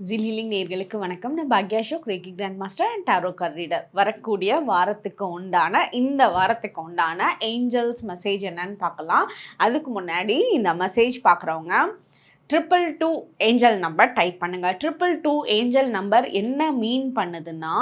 ஜில்லிலிங் நேர்களுக்கு வணக்கம். நான் Bhagya Ashok reiki grand master and tarot card reader வரக்கூடிய வாரத்துக்கு உண்டான இந்த வாரத்துக்கு உண்டான ஏஞ்சல்ஸ் மெசேஜ் என்னன்னு பார்க்கலாம். அதுக்கு முன்னாடி இந்த மெசேஜ் பார்க்குறவங்க triple two angel number type பண்ணுங்கள் ட்ரிபிள் டூ ஏஞ்சல் நம்பர் என்ன மீன் பண்ணுதுன்னா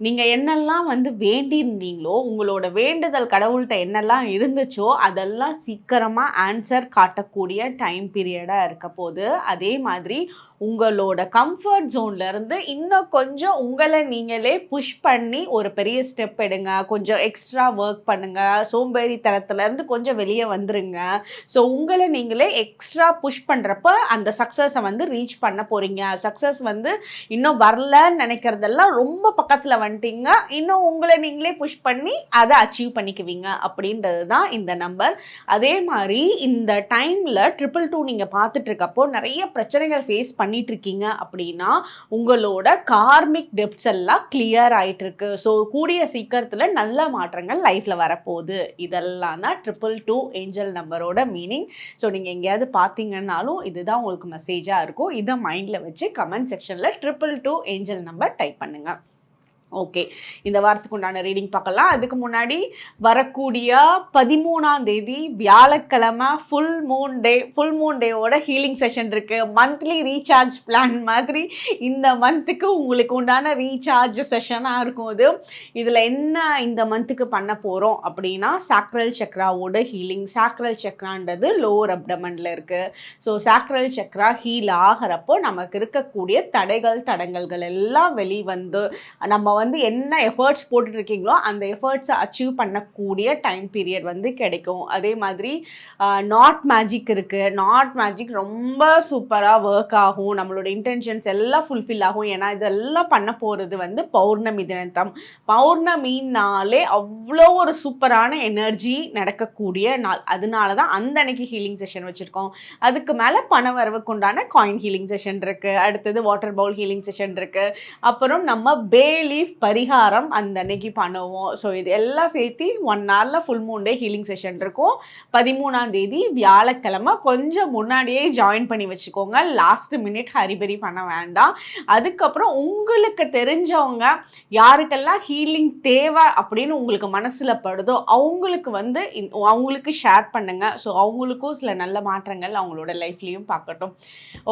நீங்கள் என்னெல்லாம் வந்து வேண்டியிருந்தீங்களோ உங்களோட வேண்டுதல் கடவுள்கிட்ட என்னெல்லாம் இருந்துச்சோ அதெல்லாம் சீக்கிரமாக ஆன்சர் காட்டக்கூடிய டைம் பீரியடாக இருக்க போது அதே மாதிரி உங்களோட கம்ஃபர்ட் ஜோன்லேருந்து இன்னும் கொஞ்சம் உங்களை நீங்களே புஷ் பண்ணி ஒரு பெரிய ஸ்டெப் எடுங்க. கொஞ்சம் எக்ஸ்ட்ரா ஒர்க் பண்ணுங்கள் சோம்பேறித்தனத்துலேருந்து கொஞ்சம் வெளியே வந்துருங்க. ஸோ உங்களை நீங்களே எக்ஸ்ட்ரா புஷ் பண்ணுறப்ப அந்த சக்ஸஸை வந்து ரீச் பண்ண போகிறீங்க சக்ஸஸ் வந்து இன்னும் வரலன்னு நினைக்கிறதெல்லாம் ரொம்ப பக்கத்தில் வந்துட்டீங்க. இன்னும் உங்களை நீங்களே புஷ் பண்ணி அதை அச்சீவ் பண்ணிக்குவீங்க. அப்படின்றது தான் இந்த நம்பர் அதே மாதிரி இந்த டைமில் ட்ரிபிள் டூ நீங்கள் பார்த்துட்ருக்கப்போ நிறைய பிரச்சனைகள் ஃபேஸ் பண்ணி இருக்கீங்க அப்படின்னா உங்களோட கார்மிக் டெப்ட்ஸ் எல்லாம் கிளியர் ஆகிட்டுருக்கு ஸோ கூடிய சீக்கிரத்தில் நல்ல மாற்றங்கள் லைஃப்பில் வரப்போகுது. இதெல்லாம் தான் ட்ரிபிள் டூ ஏஞ்சல் நம்பரோட மீனிங் ஸோ நீங்கள் எங்கேயாவது பார்த்தீங்கன்னாலும் இதுதான் உங்களுக்கு மெசேஜாக இருக்கும். இதை மைண்டில் வச்சு கமெண்ட் செக்ஷனில் triple two angel number type பண்ணுங்கள் ஓகே இந்த வாரத்துக்கு உண்டான ரீடிங் பார்க்கலாம். அதுக்கு முன்னாடி வரக்கூடிய பதிமூணாம் தேதி வியாழக்கிழமை full moon day full moon டேவோட healing session இருக்குது மந்த்லி ரீசார்ஜ் பிளான் மாதிரி இந்த மந்த்துக்கு உங்களுக்கு உண்டான ரீசார்ஜ் செஷனாக இருக்கும் இது. இதில் என்ன இந்த மந்த்துக்கு பண்ண போகிறோம் அப்படின்னா சாக்ரல் சக்ராவோட ஹீலிங் சாக்ரல் சக்ரான்றது லோவர் அப்டமனில் இருக்குது ஸோ சாக்ரல் சக்ரா ஹீல் ஆகிறப்போ நமக்கு இருக்கக்கூடிய தடைகள் தடங்கல்கள் எல்லாம் வெளிவந்து நம்ம வந்து என்ன எஃபர்ட்ஸ் போட்டுட்டு இருக்கீங்களோ அந்த எஃபர்ட்ஸை அச்சீவ் பண்ணக்கூடிய டைம் பீரியட் வந்து கிடைக்கும். அதே மாதிரி நாட் மேஜிக் இருக்குது நாட் மேஜிக் ரொம்ப சூப்பராக ஒர்க் ஆகும். நம்மளோட இன்டென்ஷன்ஸ் எல்லாம் ஃபுல்ஃபில் ஆகும். ஏன்னா இதெல்லாம் பண்ண போகிறது வந்து பௌர்ணமி தினத்தம். பௌர்ணமினாலே அவ்வளோ ஒரு சூப்பரான எனர்ஜி நடக்கக்கூடிய நாள். அதனால தான் அந்த அன்னைக்கு ஹீலிங் செஷன் வச்சுருக்கோம். அதுக்கு மேலே பண வரவுக்கு உண்டான காயின் ஹீலிங் செஷன் இருக்குது அடுத்தது வாட்டர் பவுல் ஹீலிங் செஷன் இருக்குது அப்புறம் நம்ம பே லீஃப் பரிகாரம் அந்த அன்னைக்கு பண்ணுவோம். ஸோ இது எல்லாம் சேர்த்து ஒன் ஹவரில் full moon day healing session இருக்கும். பதிமூணாம் தேதி வியாழக்கிழமை கொஞ்சம் முன்னாடியே ஜாயின் பண்ணி வச்சுக்கோங்க. லாஸ்ட் மினிட் ஹரிபரி பண்ண வேண்டாம். அதுக்கப்புறம் உங்களுக்கு தெரிஞ்சவங்க யாருக்கெல்லாம் ஹீலிங் தேவை அப்படின்னு உங்களுக்கு மனசில் படுதோ அவங்களுக்கு வந்து அவங்களுக்கு ஷேர் பண்ணுங்கள் ஸோ அவங்களுக்கும் சில நல்ல மாற்றங்கள் அவங்களோட லைஃப்லேயும் பார்க்கட்டும்.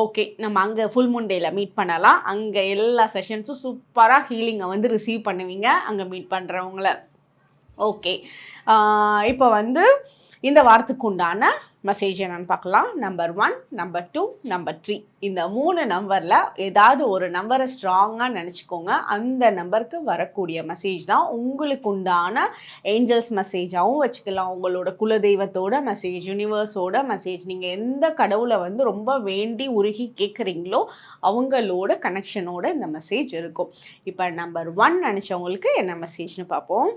ஓகே நம்ம அங்கே ஃபுல் மூன் டேயில் மீட் பண்ணலாம். அங்கே எல்லா செஷன்ஸும் சூப்பராக ஹீலிங்கை வந்து ரிசீவ் பண்ணுவீங்க அங்கே மீட் பண்ணுறவங்கள ஓகே இப்போ வந்து இந்த வாரத்துக்கு உண்டான மெசேஜ் என்னன்னு பார்க்கலாம். Number one number two number three இந்த மூணு நம்பரில் ஏதாவது ஒரு நம்பரை ஸ்ட்ராங்காக நினச்சிக்கோங்க. அந்த நம்பருக்கு வரக்கூடிய மெசேஜ் தான் உங்களுக்கு உண்டான ஏஞ்சல்ஸ் மெசேஜாகவும் வச்சுக்கலாம். உங்களோட குலதெய்வத்தோட மெசேஜ் யூனிவர்ஸோட மெசேஜ் நீங்கள் எந்த கடவுளை வந்து ரொம்ப வேண்டி உருகி கேட்குறீங்களோ அவங்களோட கனெக்ஷனோட இந்த மெசேஜ் இருக்கும். இப்போ நம்பர் ஒன் நினச்சவங்களுக்கு என்ன மெசேஜ்னு பார்ப்போம்.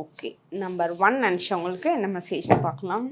ஓகே நம்பர் ஒன் நினச்சவங்களுக்கு என்ன மெசேஜ் பார்க்கலாம்.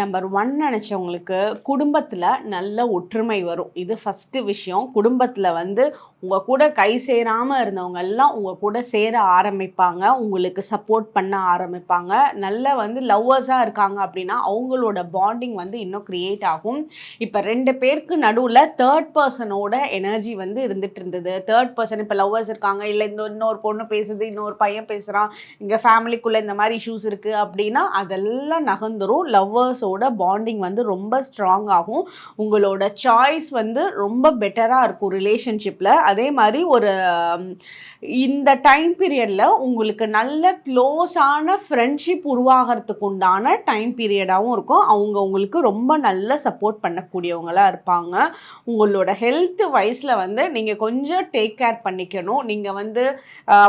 நம்பர் ஒன் நினச்சவங்களுக்கு குடும்பத்தில் நல்ல ஒற்றுமை வரும். இது ஃபஸ்ட்டு விஷயம். குடும்பத்தில் வந்து உங்கள் கூட கை சேராமல் இருந்தவங்க எல்லாம் உங்கள் கூட சேர ஆரம்பிப்பாங்க. உங்களுக்கு சப்போர்ட் பண்ண ஆரம்பிப்பாங்க. நல்ல வந்து லவ்வர்ஸாக இருக்காங்க அப்படின்னா அவங்களோட பாண்டிங் வந்து இன்னும் க்ரியேட் ஆகும். இப்போ ரெண்டு பேருக்கு நடுவில் தேர்ட் பர்சனோட எனர்ஜி வந்து இருந்துட்டு இருந்தது. தேர்ட் பர்சன் இப்போ லவ்வர்ஸ் இருக்காங்க. இல்லை இந்த இன்னொரு பொண்ணு பேசுது இன்னொரு பையன் பேசுகிறான் இங்கே ஃபேமிலிக்குள்ளே இந்த மாதிரி இஷ்யூஸ் இருக்குது அப்படின்னா அதெல்லாம் நகர்ந்துரும். லவ்வர்ஸ் மெம்பர்ஸோட பாண்டிங் வந்து ரொம்ப ஸ்ட்ராங் ஆகும். உங்களோட சாய்ஸ் வந்து ரொம்ப பெட்டராக இருக்கும் ரிலேஷன்ஷிப்பில் அதே மாதிரி ஒரு இந்த டைம் பீரியடில் உங்களுக்கு நல்ல க்ளோஸான ஃப்ரெண்ட்ஷிப் உருவாகிறதுக்கு உண்டான டைம் பீரியடாகவும் இருக்கும். அவங்க உங்களுக்கு ரொம்ப நல்ல சப்போர்ட் பண்ணக்கூடியவங்களாக இருப்பாங்க. உங்களோட ஹெல்த் வைஸில் வந்து நீங்கள் கொஞ்சம் டேக் கேர் பண்ணிக்கணும். நீங்கள் வந்து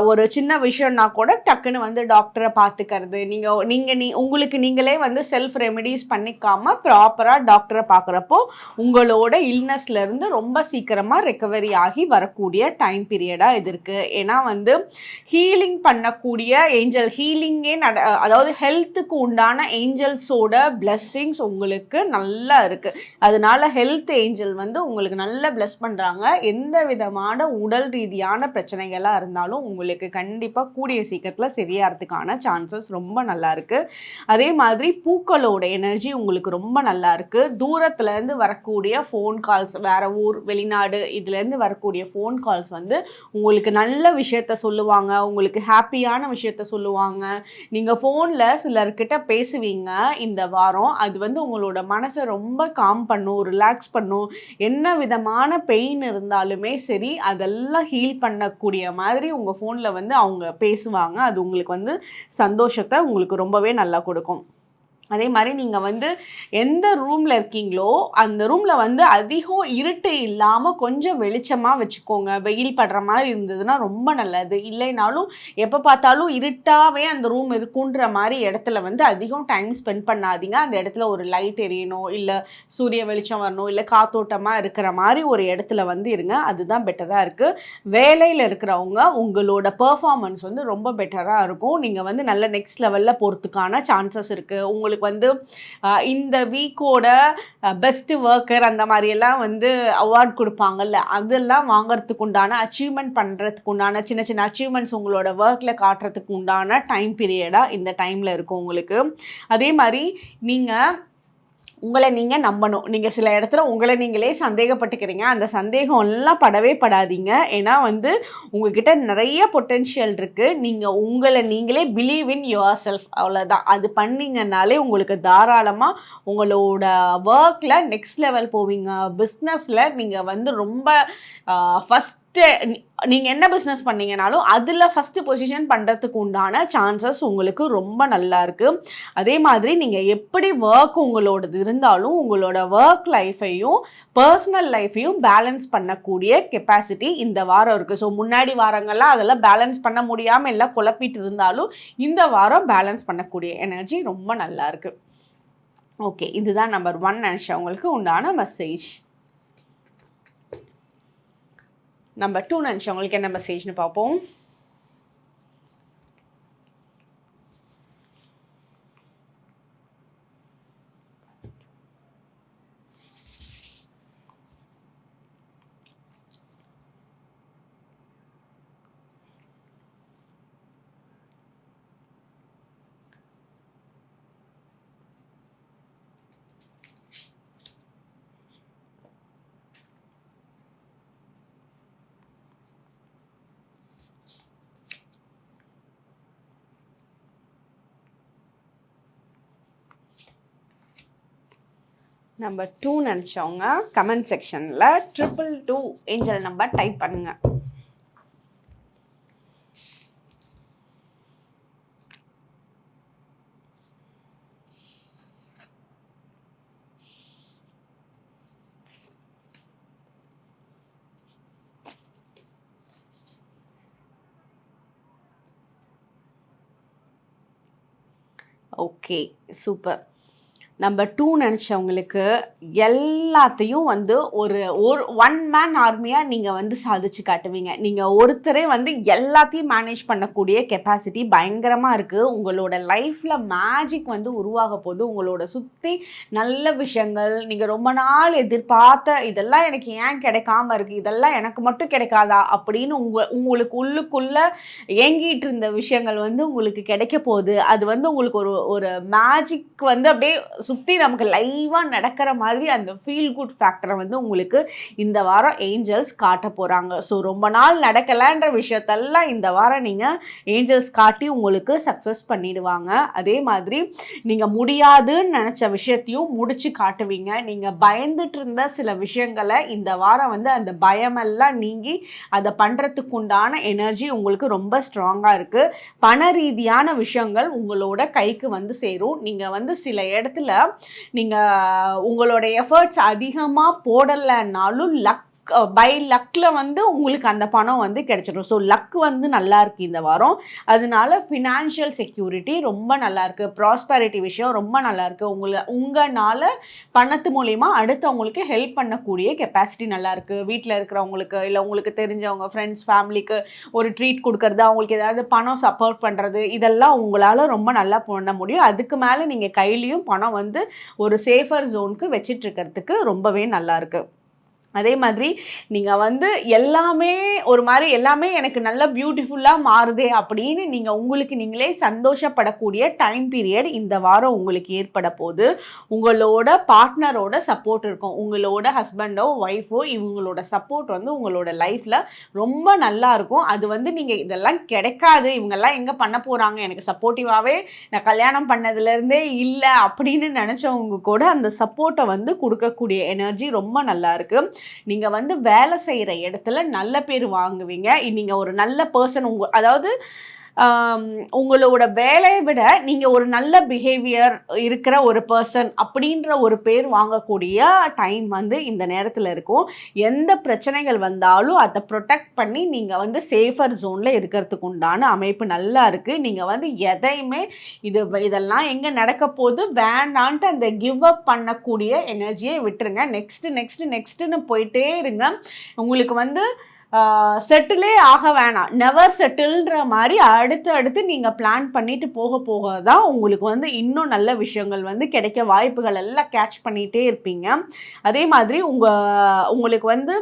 ஒரு சின்ன விஷயம்னா கூட டக்குன்னு வந்து டாக்டரை பார்த்துக்கிறது. நீங்கள் நீங்கள் நீ உங்களுக்கு நீங்களே வந்து செல்ஃப் ரெமெடிஸ் பண்ணிக்காம ப்ராப்பராக டாக்டரை பார்க்குறப்போ உங்களோட இல்னஸ்லேருந்து ரொம்ப சீக்கிரமாக ரெக்கவரி ஆகி வரக்கூடிய டைம் பீரியடாக இது இருக்குது ஏன்னா வந்து ஹீலிங் பண்ணக்கூடிய ஏஞ்சல் ஹீலிங்கே நட அதாவது ஹெல்த்துக்கு உண்டான ஏஞ்சல்ஸோட blessings உங்களுக்கு நல்லா இருக்குது அதனால ஹெல்த் ஏஞ்சல் வந்து உங்களுக்கு நல்லா bless பண்ணுறாங்க எந்த விதமான உடல் ரீதியான பிரச்சனைகளாக இருந்தாலும் உங்களுக்கு கண்டிப்பாக கூடிய சீக்கிரத்தில் சரியாகிறதுக்கான சான்சஸ் ரொம்ப நல்லா இருக்குது அதே மாதிரி பூக்களோட எனர்ஜி உங்களுக்கு ரொம்ப நல்லா இருக்கு. தூரத்துல இருந்து வரக்கூடிய ஃபோன் கால்ஸ் வேற ஊர் வெளிநாடு இதுலேருந்து வரக்கூடிய ஃபோன் கால்ஸ் வந்து உங்களுக்கு நல்ல விஷயத்த சொல்லுவாங்க. உங்களுக்கு ஹாப்பியான விஷயத்த சொல்லுவாங்க. நீங்கள் ஃபோனில் சிலர்கிட்ட பேசுவீங்க இந்த வாரம். அது வந்து உங்களோட மனசை ரொம்ப காம் பண்ணும் ரிலாக்ஸ் பண்ணும். என்ன விதமான பெயின் இருந்தாலுமே சரி அதெல்லாம் ஹீல் பண்ணக்கூடிய மாதிரி உங்கள் ஃபோனில் வந்து அவங்க பேசுவாங்க. அது உங்களுக்கு வந்து சந்தோஷத்தை உங்களுக்கு ரொம்பவே நல்லா கொடுக்கும். அதே மாதிரி நீங்கள் வந்து எந்த ரூமில் இருக்கீங்களோ அந்த ரூமில் வந்து அதிகம் இருட்டு இல்லாமல் கொஞ்சம் வெளிச்சமாக வச்சுக்கோங்க. வெயில் படுற மாதிரி இருந்ததுன்னா ரொம்ப நல்லது. இல்லைனாலும் எப்போ பார்த்தாலும் இருட்டாகவே அந்த ரூம் இருக்குன்ற மாதிரி இடத்துல வந்து அதிகம் டைம் ஸ்பெண்ட் பண்ணாதீங்க. அந்த இடத்துல ஒரு லைட் எரியணும் இல்லை சூரிய வெளிச்சம் வரணும் இல்லை காத்தோட்டமாக இருக்கிற மாதிரி ஒரு இடத்துல வந்து இருங்க. அதுதான் பெட்டராக இருக்குது வேலையில் இருக்கிறவங்க உங்களோட பெர்ஃபார்மன்ஸ் வந்து ரொம்ப பெட்டராக இருக்கும். நீங்கள் வந்து நல்ல நெக்ஸ்ட் லெவலில் போகிறதுக்கான சான்சஸ் இருக்குது உங்களுக்கு வந்து இந்த வீக்கோட பெஸ்ட் ஒர்க்கர் அந்த மாதிரியெல்லாம் வந்து அவார்ட் கொடுப்பாங்கல்ல அதெல்லாம் வாங்குறதுக்கு உண்டான அச்சீவ்மெண்ட் பண்ணுறதுக்கு உண்டான சின்ன சின்ன அச்சீவ்மெண்ட்ஸ் உங்களோட ஒர்க்கில் காட்டுறதுக்கு உண்டான டைம் பீரியடாக இந்த டைமில் இருக்கும் உங்களுக்கு. அதே மாதிரி நீங்கள் உங்களை நீங்கள் நம்பணும். நீங்கள் சில இடத்துல உங்களை நீங்களே சந்தேகப்பட்டுக்கிறீங்க. அந்த சந்தேகம் எல்லாம் படவே படாதீங்க. ஏன்னா வந்து உங்ககிட்ட நிறைய பொட்டென்ஷியல் இருக்குது நீங்கள் உங்களை நீங்களே பிலீவ் இன் யுவர் செல்ஃப் அவ்வளோதான் அது பண்ணீங்கன்னாலே உங்களுக்கு தாராளமாக உங்களோட ஒர்க்கில் நெக்ஸ்ட் லெவல் போவீங்க. பிஸ்னஸில் நீங்கள் வந்து ரொம்ப ஃபஸ்ட் ஃபஸ்ட்டு நீங்கள் என்ன பிஸ்னஸ் பண்ணீங்கனாலும் அதில் ஃபஸ்ட்டு பொசிஷன் பண்ணுறதுக்கு உண்டான சான்சஸ் உங்களுக்கு ரொம்ப நல்லா இருக்குது அதே மாதிரி நீங்கள் எப்படி ஒர்க் உங்களோடது இருந்தாலும் உங்களோட ஒர்க் லைஃப்பையும் பர்சனல் லைஃப்பையும் பேலன்ஸ் பண்ணக்கூடிய கெப்பாசிட்டி இந்த வாரம் இருக்குது ஸோ முன்னாடி வாரங்கள்லாம் அதெல்லாம் பேலன்ஸ் பண்ண முடியாமல் எல்லாம் குழப்பிட்டு இருந்தாலும் இந்த வாரம் பேலன்ஸ் பண்ணக்கூடிய எனர்ஜி ரொம்ப நல்லா இருக்குது ஓகே இதுதான் நம்பர் ஒன் நினச்சவங்களுக்கு உண்டான மெசேஜ் நம்பர் டூ நினச்சவங்களுக்கு என்ன மெசேஜ்னு பார்ப்போம். நம்பர் டூ நினச்சவங்க கமெண்ட் செக்ஷனில் triple two angel number type பண்ணுங்க. ஓகே சூப்பர் நம்ம டூ நினச்சவங்களுக்கு எல்லாத்தையும் வந்து ஒரு ஒரு ஒன் மேன் ஆர்மியாக நீங்கள் வந்து சாதிச்சு காட்டுவீங்க. நீங்கள் ஒருத்தரே வந்து எல்லாத்தையும் மேனேஜ் பண்ணக்கூடிய கெப்பாசிட்டி பயங்கரமாக இருக்குது உங்களோட லைஃப்பில் மேஜிக் வந்து உருவாக போகுது. உங்களோட சுற்றி நல்ல விஷயங்கள் நீங்கள் ரொம்ப நாள் எதிர்பார்த்த இதெல்லாம் எனக்கு ஏன் கிடைக்காம இருக்குது இதெல்லாம் எனக்கு மட்டும் கிடைக்காதா? அப்படின்னு உங்கள் உங்களுக்கு உள்ளுக்குள்ளே ஏங்கிட்டு இருந்த விஷயங்கள் வந்து உங்களுக்கு கிடைக்க போகுது. அது வந்து உங்களுக்கு ஒரு ஒரு மேஜிக் வந்து அப்படியே சுற்றி நமக்கு லைவாக நடக்கிற மாதிரி அந்த ஃபீல் குட் ஃபேக்டரை வந்து உங்களுக்கு இந்த வாரம் ஏஞ்சல்ஸ் காட்ட போகிறாங்க ஸோ ரொம்ப நாள் நடக்கலைன்ற விஷயத்தெல்லாம் இந்த வாரம் நீங்கள் ஏஞ்சல்ஸ் காட்டி உங்களுக்கு சக்ஸஸ் பண்ணிடுவாங்க. அதே மாதிரி நீங்கள் முடியாதுன்னு நினச்ச விஷயத்தையும் முடிச்சு காட்டுவீங்க. நீங்கள் பயந்துட்டு இருந்த சில விஷயங்களை இந்த வாரம் வந்து அந்த பயமெல்லாம் நீங்கி அதை பண்ணுறதுக்கு உண்டான எனர்ஜி உங்களுக்கு ரொம்ப ஸ்ட்ராங்காக இருக்குது பண ரீதியான விஷயங்கள் உங்களோட கைக்கு வந்து சேரும். நீங்கள் வந்து சில இடத்துல நீங்கள் உங்களோட எஃபர்ட்ஸ் அதிகமாக போடலைன்னாலும் லக் பை லக்கில் வந்து உங்களுக்கு அந்த பணம் வந்து கிடைச்சிடும் ஸோ லக் வந்து நல்லா இருக்கு இந்த வாரம். அதனால ஃபினான்ஷியல் செக்யூரிட்டி ரொம்ப நல்லா இருக்கு. ப்ராஸ்பரிட்டி விஷயம் ரொம்ப நல்லா இருக்கு. உங்களை உங்களால் பணத்து மூலிமா அடுத்தவங்களுக்கு ஹெல்ப் பண்ணக்கூடிய கெப்பாசிட்டி நல்லா இருக்கு. வீட்டில் இருக்கிறவங்களுக்கு இல்லை உங்களுக்கு தெரிஞ்சவங்க ஃப்ரெண்ட்ஸ் ஃபேமிலிக்கு ஒரு ட்ரீட் கொடுக்கறது அவங்களுக்கு ஏதாவது பணம் சப்போர்ட் பண்ணுறது இதெல்லாம் உங்களால் ரொம்ப நல்லா பண்ண முடியும். அதுக்கு மேலே நீங்கள் கையிலையும் பணம் வந்து ஒரு சேஃபர் ஜோனுக்கு வச்சிட்டு இருக்கிறதுக்கு ரொம்பவே நல்லாயிருக்கு அதே மாதிரி நீங்கள் வந்து எல்லாமே ஒரு மாதிரி எல்லாமே எனக்கு நல்ல பியூட்டிஃபுல்லாக மாறுதே அப்படின்னு நீங்கள் உங்களுக்கு நீங்களே சந்தோஷப்படக்கூடிய டைம் பீரியட் இந்த வாரம் உங்களுக்கு ஏற்பட போது உங்களோட பார்ட்னரோட சப்போர்ட் இருக்கும். உங்களோட ஹஸ்பண்டோ ஒய்ஃபோ இவங்களோட சப்போர்ட் வந்து உங்களோட லைஃப்பில் ரொம்ப நல்லா இருக்கும். அது வந்து நீங்கள் இதெல்லாம் கிடைக்காது. இவங்கெல்லாம் எங்கே பண்ண போகிறாங்க எனக்கு சப்போர்ட்டிவாகவே நான் கல்யாணம் பண்ணதுலேருந்தே இல்லை அப்படின்னு நினச்சவங்க கூட அந்த சப்போர்ட்டை வந்து கொடுக்கக்கூடிய எனர்ஜி ரொம்ப நல்லா இருக்குது நீங்கள் வந்து வேலை செய்கிற இடத்துல நல்ல பேர் வாங்குவீங்க. நீங்கள் ஒரு நல்ல பர்சன் உங்கள் அதாவது உங்களோட வேலையை விட நீங்கள் ஒரு நல்ல பிஹேவியர் இருக்கிற ஒரு பர்சன் அப்படின்ற ஒரு பேர் வாங்கக்கூடிய டைம் வந்து இந்த நேரத்தில் இருக்கும். எந்த பிரச்சனைகள் வந்தாலும் அதை ப்ரொடெக்ட் பண்ணி நீங்கள் வந்து சேஃபர் ஜோனில் இருக்கிறதுக்கு உண்டான அமைப்பு நல்லா இருக்குது நீங்கள் வந்து எதையுமே இது இதெல்லாம் எங்கே நடக்க போது வேண்டான்ட்டு அந்த கிவ் அப் பண்ணக்கூடிய எனர்ஜியை விட்டுருங்க. நெக்ஸ்ட்டு நெக்ஸ்ட்டு நெக்ஸ்ட்டுன்னு போயிட்டே இருங்க. உங்களுக்கு வந்து செட்டிலே ஆக வேணாம். நெவர் செட்டில்ன்ற மாதிரி அடுத்து அடுத்து நீங்கள் பிளான் பண்ணிட்டு போக போக தான் உங்களுக்கு வந்து இன்னும் நல்ல விஷயங்கள் வந்து கிடைக்க வாய்ப்புகள் எல்லாம் கேட்ச் பண்ணிகிட்டே இருப்பீங்க. அதே மாதிரி உங்கள் உங்களுக்கு வந்து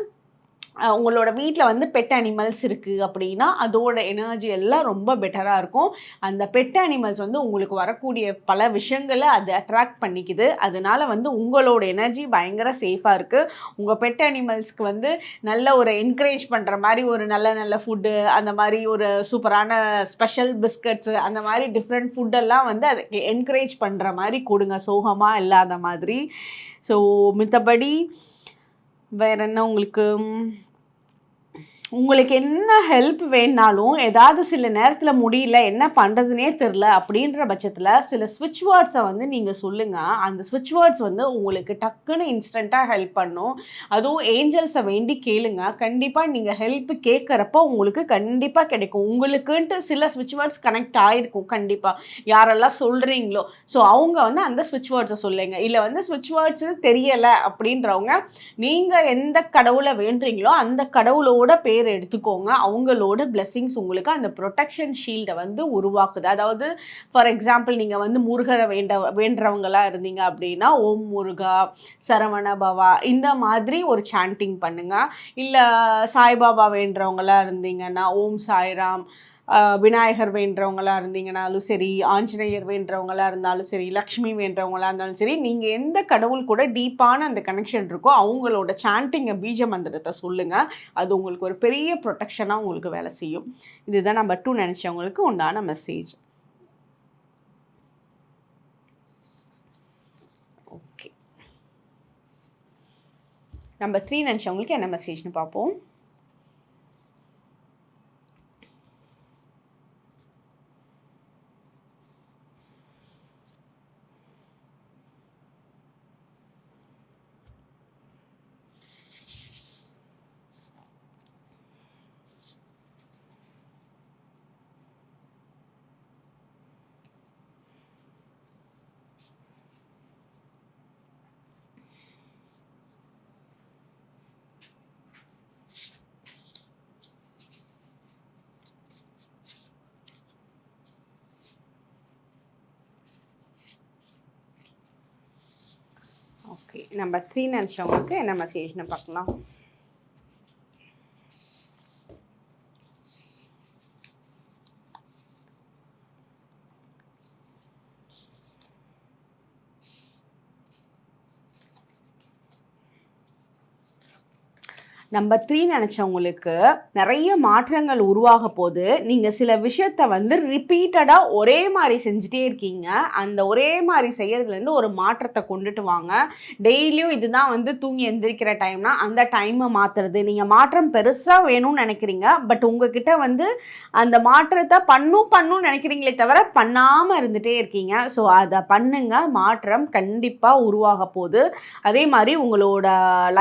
உங்களோட வீட்டில் வந்து பெட் அனிமல்ஸ் இருக்குது அப்படின்னா அதோட எனர்ஜி எல்லாம் ரொம்ப பெட்டராக இருக்கும். அந்த பெட் அனிமல்ஸ் வந்து உங்களுக்கு வரக்கூடிய பல விஷயங்களை அது அட்ராக்ட் பண்ணிக்குது. அதனால் வந்து உங்களோட எனர்ஜி பயங்கர சேஃபாக இருக்குது உங்கள் பெட் அனிமல்ஸ்க்கு வந்து நல்ல ஒரு என்கரேஜ் பண்ணுற மாதிரி ஒரு நல்ல நல்ல ஃபுட்டு அந்த மாதிரி ஒரு சூப்பரான ஸ்பெஷல் பிஸ்கட்ஸு அந்த மாதிரி டிஃப்ரெண்ட் ஃபுட்டெல்லாம் வந்து அதுக்கு என்கரேஜ் பண்ணுற மாதிரி கொடுங்க. சோகமாக இல்லாத மாதிரி. ஸோ மித்தபடி வேற என்ன உங்களுக்கு? உங்களுக்கு என்ன ஹெல்ப் வேணாலும் ஏதாவது சில நேரத்தில் முடியல என்ன பண்ணுறதுனே தெரில அப்படின்ற பட்சத்தில் சில ஸ்விட்ச் வேர்ட்ஸை வந்து நீங்கள் சொல்லுங்கள் அந்த ஸ்விட்ச் வேர்ட்ஸ் வந்து உங்களுக்கு டக்குன்னு இன்ஸ்டண்ட்டாக ஹெல்ப் பண்ணும். அதுவும் ஏஞ்சல்ஸை வேண்டி கேளுங்க. கண்டிப்பாக நீங்கள் ஹெல்ப் கேட்குறப்ப உங்களுக்கு கண்டிப்பாக கிடைக்கும். உங்களுக்குன்ட்டு சில ஸ்விட்ச் வேர்ட்ஸ் கனெக்ட் ஆகிருக்கும் கண்டிப்பாக யாரெல்லாம் சொல்கிறீங்களோ ஸோ அவங்க வந்து அந்த ஸ்விட்ச் வேர்ட்ஸை சொல்லுங்க. இல்லை வந்து ஸ்விட்ச் வேர்ட்ஸு தெரியலை அப்படின்றவங்க நீங்கள் எந்த கடவுளை வேண்டுறீங்களோ அந்த கடவுளோட பே பேர் எடுத்துக்கோங்க. அவங்களோட பிளெஸ்ஸிங்ஸ் உங்களுக்கு அந்த ப்ரொடெக்ஷன் ஷீல்டை வந்து உருவாக்குது. அதாவது ஃபார் எக்ஸாம்பிள் நீங்கள் வந்து முருகரை வேண்ட வேண்டுறவங்களாக இருந்தீங்க அப்படின்னா ஓம் முருகா சரவண பவா இந்த மாதிரி ஒரு சாண்டிங் பண்ணுங்கள் இல்லை சாய்பாபா வேண்டுறவங்களாக இருந்தீங்கன்னா ஓம் சாய்ராம் விநாயகர் வேண்டவங்களா இருந்தீங்கனாலும் சரி ஆஞ்சநேயர் வேண்டவங்களா இருந்தாலும் சரி லக்ஷ்மி வேண்டவங்களா இருந்தாலும் சரி நீங்கள் எந்த கடவுள் கூட டீப்பான அந்த கனெக்ஷன் இருக்கோ அவங்களோட சாண்டிங்கை பீஜ மந்திரத்தை சொல்லுங்கள் அது உங்களுக்கு ஒரு பெரிய ப்ரொடெக்ஷனாக உங்களுக்கு வேலை செய்யும். இதுதான் நம்ம டூ நினச்சவங்களுக்கு உண்டான மெசேஜ் ஓகே நம்ம த்ரீ நினச்சவங்களுக்கு என்ன மெசேஜ்னு பார்ப்போம். ஓகே நம்ம த்ரீ நிமிஷம் உங்களுக்கு என்ன மெசேஜ்னு பார்க்கலாம். நம்பர் த்ரீ நினச்சவங்களுக்கு நிறைய மாற்றங்கள் உருவாக போது நீங்கள் சில விஷயத்த வந்து ரிப்பீட்டடாக ஒரே மாதிரி செஞ்சுட்டே இருக்கீங்க. அந்த ஒரே மாதிரி செய்கிறதுலேருந்து ஒரு மாற்றத்தை கொண்டுட்டு வாங்க. டெய்லியும் இதுதான் வந்து தூங்கி எந்திரிக்கிற டைம்னா அந்த டைமை மாற்றுறது நீங்கள் மாற்றம் பெருசாக வேணும்னு நினைக்கிறீங்க. பட் உங்ககிட்ட வந்து அந்த மாற்றத்தை பண்ணும் பண்ணும் நினைக்கிறீங்களே தவிர பண்ணாமல் இருந்துகிட்டே இருக்கீங்க. ஸோ அதை பண்ணுங்க. மாற்றம் கண்டிப்பாக உருவாக போகுது. அதே மாதிரி உங்களோட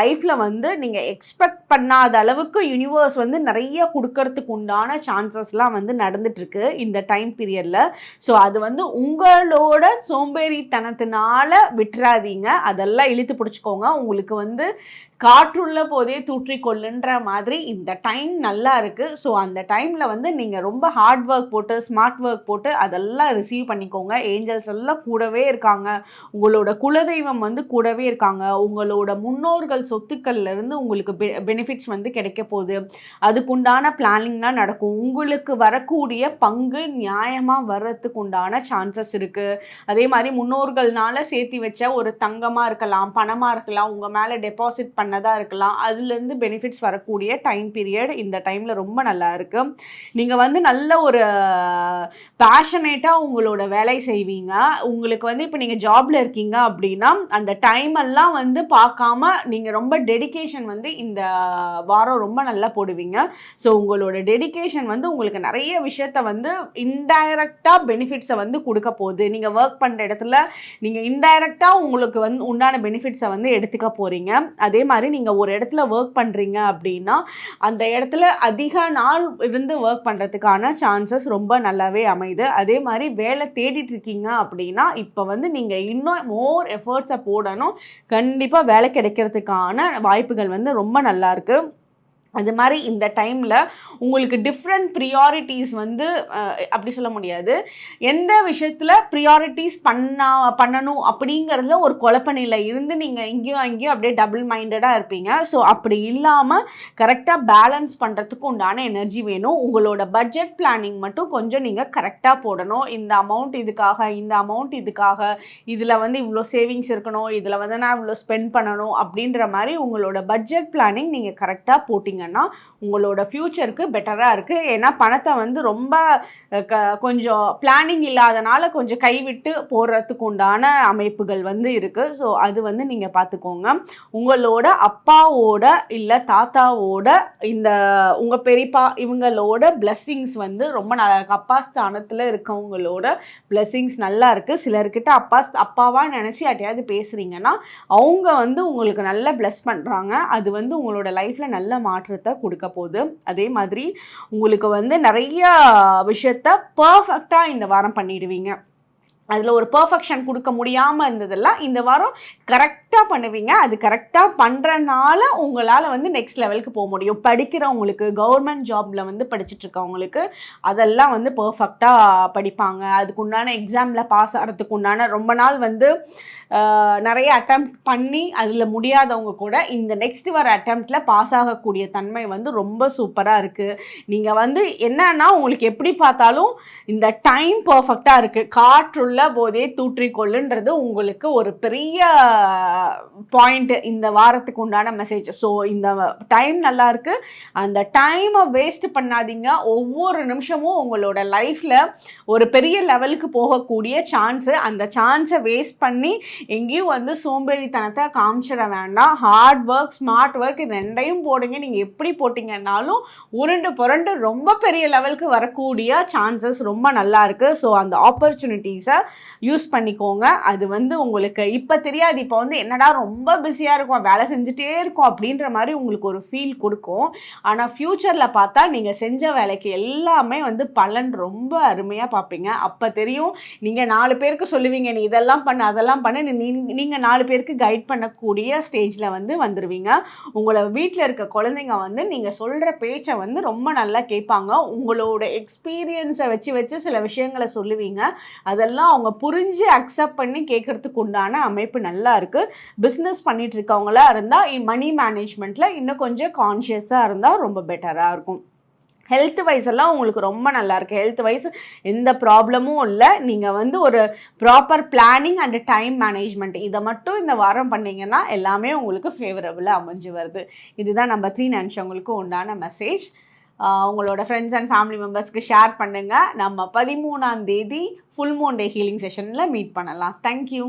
லைஃப்பில் வந்து நீங்கள் எக்ஸ்பெக்ட் பண்ணாத அளவுக்கு யூனிவர்ஸ் வந்து நிறைய கொடுக்கறதுக்கு உண்டான சான்சஸ்லாம் வந்து நடந்துட்டுருக்கு இந்த டைம் பீரியடில் ஸோ அது வந்து உங்களோட சோம்பேறித்தனத்தினால விட்டுறாதீங்க. அதெல்லாம் இழுத்து பிடிச்சிக்கோங்க. உங்களுக்கு வந்து காற்றுள்ள போதே தூற்றிக்கொள்ளுன்ற மாதிரி இந்த டைம் நல்லா இருக்குது ஸோ அந்த டைமில் வந்து நீங்கள் ரொம்ப ஹார்ட் ஒர்க் போட்டு ஸ்மார்ட் ஒர்க் போட்டு அதெல்லாம் ரிசீவ் பண்ணிக்கோங்க. ஏஞ்சல்ஸ் எல்லாம் கூடவே இருக்காங்க. உங்களோட குலதெய்வம் வந்து கூடவே இருக்காங்க. உங்களோட முன்னோர்கள் சொத்துக்கள்லேருந்து உங்களுக்கு பெ பெனிஃபிட்ஸ் வந்து கிடைக்க போகுது. அதுக்குண்டான பிளானிங்லாம் நடக்கும். உங்களுக்கு வரக்கூடிய பங்கு நியாயமாக வர்றதுக்கு உண்டான சான்சஸ் இருக்குது அதே மாதிரி முன்னோர்கள்னால சேர்த்தி வச்ச ஒரு தங்கமாக இருக்கலாம் பணமாக இருக்கலாம் உங்கள் மேலே டெபாசிட் பண்ணதாக இருக்கலாம். அதுலேருந்து பெனிஃபிட்ஸ் வரக்கூடிய டைம் பீரியட் இந்த டைமில் ரொம்ப நல்லா இருக்குது நீங்கள் வந்து நல்ல ஒரு பேஷனேட்டாக உங்களோட வேலை செய்வீங்க. உங்களுக்கு வந்து இப்போ நீங்கள் ஜாபில் இருக்கீங்க அப்படின்னா அந்த டைம் எல்லாம் வந்து பார்க்காம நீங்கள் ரொம்ப டெடிகேஷன் வந்து இந்த வாரம் ரொம்ப நல்லா போடுவீங்க. ஸோ உங்களோட டெடிகேஷன் வந்து உங்களுக்கு நிறைய விஷயத்த வந்து இன்டைரக்டாக பெனிஃபிட்ஸை வந்து கொடுக்க போகுது. நீங்கள் ஒர்க் பண்ணுற இடத்துல நீங்கள் இன்டைரக்டாக உங்களுக்கு வந்து உண்டான பெனிஃபிட்ஸை வந்து எடுத்துக்க போகிறீங்க அதே மாதிரி மாதிரி நீங்கள் ஒரு இடத்துல ஒர்க் பண்ணுறீங்க அப்படின்னா அந்த இடத்துல அதிக நாள் இருந்து ஒர்க் பண்ணுறதுக்கான சான்சஸ் ரொம்ப நல்லாவே அமையுது. அதே மாதிரி வேலை தேடிட்டு இருக்கீங்க அப்படின்னா இப்போ வந்து நீங்கள் இன்னும் மோர் எஃபர்ட்ஸை போடணும். கண்டிப்பாக வேலை கிடைக்கிறதுக்கான வாய்ப்புகள் வந்து ரொம்ப நல்லா இருக்குது அது மாதிரி இந்த டைமில் உங்களுக்கு டிஃப்ரெண்ட் ப்ரியாரிட்டிஸ் வந்து அப்படி சொல்ல முடியாது. எந்த விஷயத்தில் ப்ரியாரிட்டிஸ் பண்ணா பண்ணணும் அப்படிங்கிறதுல ஒரு குழப்ப நிலை இருந்து நீங்கள் இங்கேயும் அங்கேயும் அப்படியே டபுள் மைண்டடாக இருப்பீங்க. ஸோ அப்படி இல்லாமல் கரெக்டாக பேலன்ஸ் பண்ணுறதுக்கு உண்டான எனர்ஜி வேணும். உங்களோட பட்ஜெட் பிளானிங் மட்டும் கொஞ்சம் நீங்கள் கரெக்டாக போடணும். இந்த அமௌண்ட் இதுக்காக இந்த அமௌண்ட் இதுக்காக இதில் வந்து இவ்வளோ சேவிங்ஸ் இருக்கணும் இதில் வந்து நான் இவ்வளோ ஸ்பெண்ட் பண்ணணும் அப்படின்ற மாதிரி உங்களோட பட்ஜெட் பிளானிங் நீங்கள் கரெக்டாக போட்டிங்க பண்ணிங்கன்னா உங்களோட ஃப்யூச்சருக்கு பெட்டராக இருக்குது ஏன்னா பணத்தை வந்து ரொம்ப க கொஞ்சம் பிளானிங் இல்லாதனால கொஞ்சம் கைவிட்டு போடுறதுக்கு உண்டான அமைப்புகள் வந்து இருக்குது ஸோ அது வந்து நீங்கள் பார்த்துக்கோங்க உங்களோட அப்பாவோட இல்லை தாத்தாவோட இந்த உங்கள் பெரியப்பா இவங்களோட பிளஸ்ஸிங்ஸ் வந்து ரொம்ப நல்லா இருக்குது அப்பா ஸ்தானத்தில் இருக்கவங்களோட பிளஸ்ஸிங்ஸ் நல்லா இருக்குது சிலர்கிட்ட அப்பா அப்பாவாக நினச்சி யாட்டையாவது பேசுகிறீங்கன்னா அவங்க வந்து உங்களுக்கு நல்லா ப்ளஸ் பண்ணுறாங்க அது வந்து உங்களோட லைஃப்பில் நல்ல மாற்றம் மாற்றத்தை கொடுக்க போகுது. அதே மாதிரி உங்களுக்கு வந்து நிறைய விஷயத்த பர்ஃபெக்டாக இந்த வாரம் பண்ணிடுவீங்க. அதில் ஒரு பர்ஃபெக்ஷன் கொடுக்க முடியாமல் இருந்ததெல்லாம் இந்த வாரம் கரெக்டாக பண்ணுவீங்க. அது கரெக்டாக பண்ணுறனால உங்களால் வந்து நெக்ஸ்ட் லெவலுக்கு போக முடியும். படிக்கிறவங்களுக்கு கவர்மெண்ட் ஜாபில் வந்து படிச்சுட்ருக்கவங்களுக்கு அதெல்லாம் வந்து பர்ஃபெக்டாக படிப்பாங்க. அதுக்கு உண்டான எக்ஸாமில் பாஸ் ஆகிறதுக்கு உண்டான ரொம்ப நாள் வந்து நிறைய அட்டம் பண்ணி அதில் முடியாதவங்க கூட இந்த நெக்ஸ்ட் வர அட்டம்ப்டில் பாஸ் ஆகக்கூடிய தன்மை வந்து ரொம்ப சூப்பராக இருக்குது நீங்கள் வந்து என்னன்னா உங்களுக்கு எப்படி பார்த்தாலும் இந்த டைம் பர்ஃபெக்டாக இருக்குது காற்றுள்ள போதே தூற்றிக்கொள்ளுன்றது உங்களுக்கு ஒரு பெரிய பாயிண்ட் இந்த வாரத்துக்கு உண்டான மெசேஜ் ஸோ இந்த டைம் நல்லா இருக்குது அந்த டைமை வேஸ்ட் பண்ணாதீங்க. ஒவ்வொரு நிமிஷமும் உங்களோட லைஃப்பில் ஒரு பெரிய லெவலுக்கு போகக்கூடிய சான்ஸு அந்த சான்ஸை வேஸ்ட் பண்ணி எங்கேயும் வந்து சோம்பேறித்தனத்தை காமிச்சிட வேண்டாம். ஹார்ட் ஒர்க் ஸ்மார்ட் ஒர்க் ரெண்டையும் போடுங்க. நீங்கள் எப்படி போட்டிங்கன்னாலும் உருண்டு புரண்டு ரொம்ப பெரிய லெவலுக்கு வரக்கூடிய சான்சஸ் ரொம்ப நல்லா இருக்குது ஸோ அந்த ஆப்பர்ச்சுனிட்டிஸை யூஸ் பண்ணிக்கோங்க. அது வந்து உங்களுக்கு இப்போ தெரியாது. இப்போ வந்து என்னடா ரொம்ப பிஸியாக இருக்கும் வேலை செஞ்சுட்டே இருக்கும் அப்படின்ற மாதிரி உங்களுக்கு ஒரு ஃபீல் கொடுக்கும். ஆனால் ஃப்யூச்சரில் பார்த்தா நீங்கள் செஞ்ச வேலைக்கு எல்லாமே வந்து பலன் ரொம்ப அருமையாக பார்ப்பீங்க. அப்போ தெரியும். நீங்கள் நாலு பேருக்கு சொல்லுவீங்க நீ இதெல்லாம் பண்ணு அதெல்லாம் பண்ணு நீ நீங்கள் நாலு பேருக்கு கைட் பண்ணக்கூடிய ஸ்டேஜில் வந்து வந்துடுவீங்க உங்களை வீட்டில் இருக்க குழந்தைங்க வந்து நீங்கள் சொல்கிற பேச்சை வந்து ரொம்ப நல்லா கேட்பாங்க. உங்களோட எக்ஸ்பீரியன்ஸை வச்சு வச்சு சில விஷயங்களை சொல்லுவீங்க. அதெல்லாம் அவங்க புரிஞ்சு அக்செப்ட் பண்ணி கேட்குறதுக்கு உண்டான அமைப்பு நல்லா இருக்குது பிஸ்னஸ் பண்ணிட்டு இருக்கவங்களா இருந்தால் மணி மேனேஜ்மெண்ட்டில் இன்னும் கொஞ்சம் கான்ஷியஸாக இருந்தால் ரொம்ப பெட்டராக இருக்கும். ஹெல்த் வைஸ் எல்லாம் உங்களுக்கு ரொம்ப நல்லா இருக்கு. ஹெல்த் வைஸ் எந்த ப்ராப்ளமும் இல்லை. நீங்கள் வந்து ஒரு proper planning and time management இதை மட்டும் இந்த வாரம் பண்ணீங்கன்னா எல்லாமே உங்களுக்கு ஃபேவரபுளாக அமைஞ்சு வருது. இதுதான் நம்ம த்ரீ நினச்சவங்களுக்கு உண்டான மெசேஜ் உங்களோட ஃப்ரெண்ட்ஸ் அண்ட் ஃபேமிலி மெம்பர்ஸ்க்கு ஷேர் பண்ணுங்கள் நம்ம பதிமூணாம் தேதி ஃபுல் மூன் டே ஹீலிங் செஷனில் மீட் பண்ணலாம். Thank you